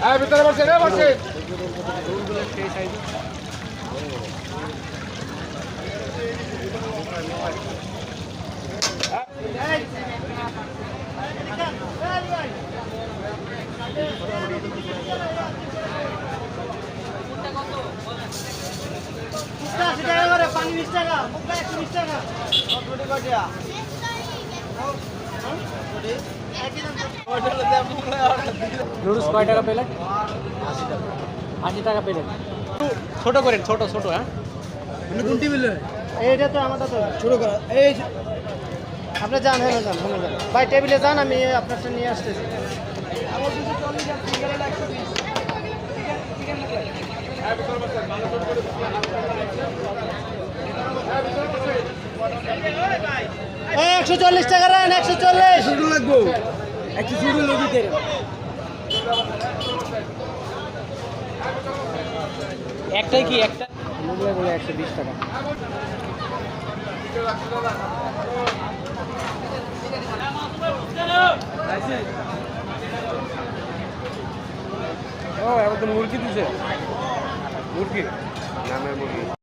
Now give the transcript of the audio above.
হ্যাঁ ভিতরে বসে রে বসে পানি বিশ টাকা একশো বিশ টাকা নুডলস কয় টাকা প্লেট আশি টাকা প্লেট ছোট করেন ছোট ছোট হ্যাঁ? এইটা তো আমারটা তো। শুরু করা। এই আপনি যান হ্যাঁ যান হ্যাঁ যান। ভাই টেবিলে যান আমি আপনার সাথে নিয়ে আসতেছি। একশো চল্লিশ টাকা রান একশো চল্লিশ। লাগবো? একটু নদীতে। একটাই কি? একটা? মুগলাই বলে একশো বিশ টাকা। ও এবার তো মুরগি দিছে। মুরগি? নামের মুরগি।